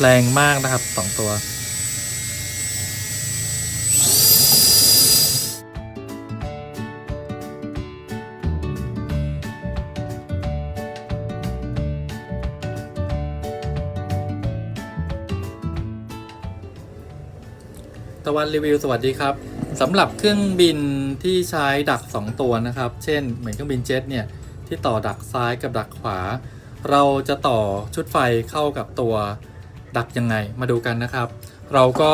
แรงมากนะครับสองตัว ตะวันรีวิวสวัสดีครับสำหรับเครื่องบินที่ใช้ดัก 2 ตัวนะครับ เช่น เหมือนเครื่องบินเจ็ตเนี่ยที่ต่อดักซ้ายกับดักขวา เราจะต่อชุดไฟเข้ากับตัว ดักยังไงมาดูกันนะครับ เราก็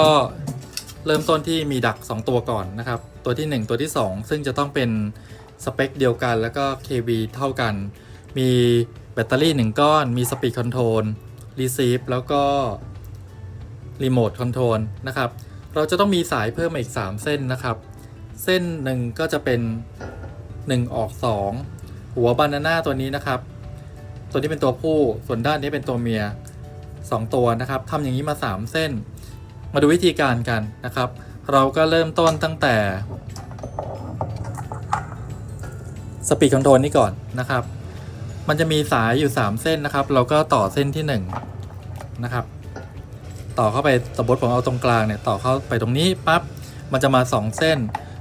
เริ่มต้นที่มีดัก 2 ตัวก่อนนะครับ ตัวที่ 1 ตัวที่ 2 ซึ่งจะต้องเป็นสเปคเดียวกันแล้วก็ KB เท่ากัน มีแบตเตอรี่ 1 ก้อน มีสปีดคอนโทรลรีเซฟแล้วก็รีโมทคอนโทรลนะครับ เราจะต้องมีสายเพิ่มมาอีก 3 เส้นนะครับ เส้นหนึ่งก็จะเป็น 1 ออก 2 หัวบานาน่าตัวนี้นะครับ ตัวนี้เป็นตัวผู้ ส่วนด้านนี้เป็นตัวเมีย 2 ตัวนะครับทำอย่างนี้มา 3 เส้น มาดูวิธีการกันนะครับ เราก็เริ่มต้นตั้งแต่สปีดคอนโทรลนี้ก่อนนะครับ มันจะมีสายอยู่ 3 เส้นนะครับ เราก็ต่อเส้นที่ 1 นะครับ ต่อเข้าไปสมมติผมเอาตรงกลางเนี่ยต่อเข้าไปตรงนี้ปั๊บมันจะมา 2 เส้น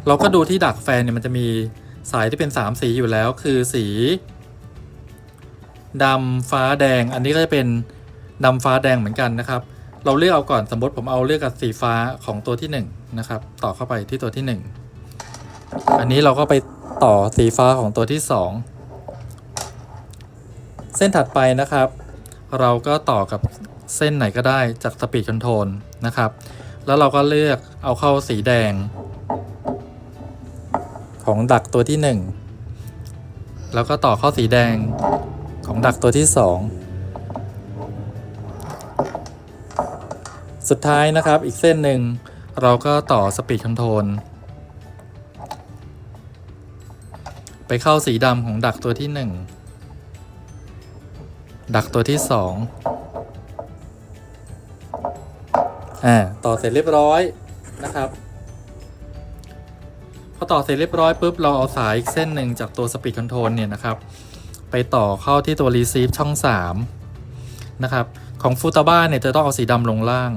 เราก็ดูที่ดักแฟนเนี่ยมันจะมีสายที่เป็น 3 สีอยู่แล้ว คือสีดำฟ้าแดง อันนี้ก็จะเป็น ดำฟ้าแดงเหมือนกันนะครับ เราเลือกเอาก่อนสมมติผมเอาเลือกกับสีฟ้าของตัวที่1นะครับ ต่อเข้าไปที่ตัวที่ 1 อันนี้เราก็ไปต่อสีฟ้าของตัวที่ 2 เส้นถัดไปนะครับ เราก็ต่อกับเส้นไหนก็ได้จากสปีดคอนโทรลนะครับ แล้วเราก็เลือกเอาเข้าสีแดง ของดักตัวที่ 1 แล้วก็ต่อเข้าสีแดงของดักตัวที่ 2 สุดท้ายนะครับอีกเส้นหนึ่งเราก็ต่อสปีดคอนโทรลไปเข้าสีดำของดักตัวที่ 1 ดักตัวที่ 2อ่าต่อเสร็จเรียบร้อยนะครับพอต่อเสร็จเรียบร้อยปุ๊บเราเอาสายอีกเส้นหนึ่งจากตัว Speed Control เนี่ยนะครับ ไปต่อเข้าที่ตัว Receive ช่อง 3 นะครับ ของฟูตาบ้าเนี่ยจะต้องเอาสีดำลงล่าง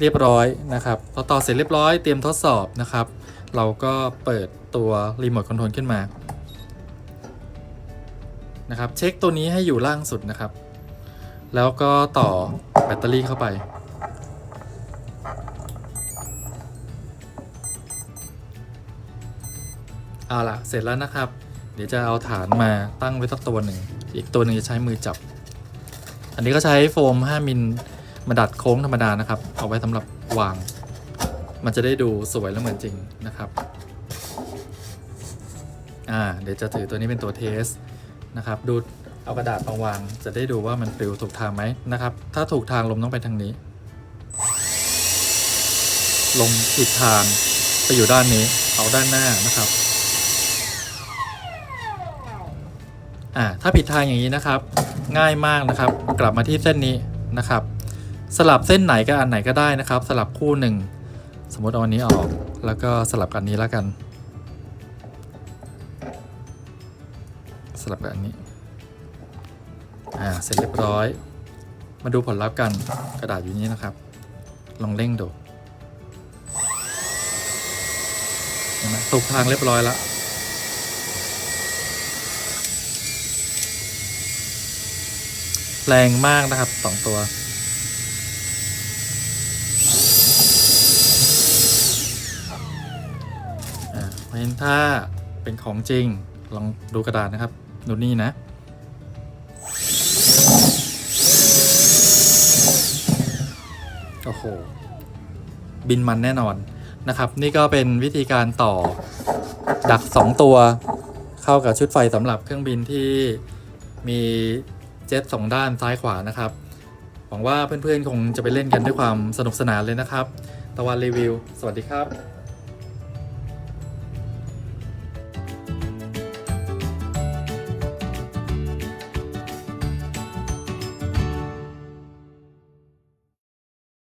เรียบร้อยนะครับพอต่อเสร็จเรียบร้อยเตรียมทดสอบนะครับ เราก็เปิดตัวรีโมทคอนโทรลขึ้นมานะครับเช็คตัวนี้ให้อยู่ล่างสุดนะครับ แล้วก็ต่อแบตเตอรี่เข้าไปเอาละเสร็จแล้วนะครับ เดี๋ยวจะเอาฐานมาตั้งไว้สักตัวหนึ่ง อีกตัวหนึ่งจะใช้มือจับ อันนี้ก็ใช้โฟม 5 มิลมาดัดโค้งธรรมดานะครับ เอาไว้สำหรับวาง มันจะได้ดูสวยและเหมือนจริงนะครับ อ่า เดี๋ยวจะถือตัวนี้เป็นตัวเทสนะครับ ดูเอากระดาษมาวาง จะได้ดูว่ามันปลิวถูกทางไหมนะครับ ถ้าถูกทางลมต้องไปทางนี้ ลมผิดทางไปอยู่ด้านนี้ เอาด้านหน้านะครับ อ่าถ้าผิดทางอย่างนี้นะครับ ง่ายมากนะครับ กลับมาที่เส้นนี้นะครับ สลับเส้นไหนกับอันไหนก็ได้นะครับ สลับคู่หนึ่งสมมติเอาอันนี้ออกแล้วก็สลับกับอันนี้แล้วกัน สลับกับอันนี้อ่าเสร็จเรียบร้อย มาดูผลลัพธ์กันกระดาษอยู่นี้นะครับ ลองเร่งดูเห็นไหมถูกทางเรียบร้อยแล้ว แรงมากนะครับสองตัวอ่าเพราะฉะนั้นถ้าเป็นของจริง ลองดูกระดาษนะครับ ดูนี่นะ โอ้โห บินมันแน่นอนนะครับ นี่ก็เป็นวิธีการต่อดัก 2 ตัว เข้ากับชุดไฟสำหรับเครื่องบินที่มี จ็ตสองด้านซ้ายขวานะครับหวังว่าเพื่อนๆคงจะไปเล่นกันด้วยความสนุกสนานเลยนะครับ ตะวันรีวิว สวัสดีครับ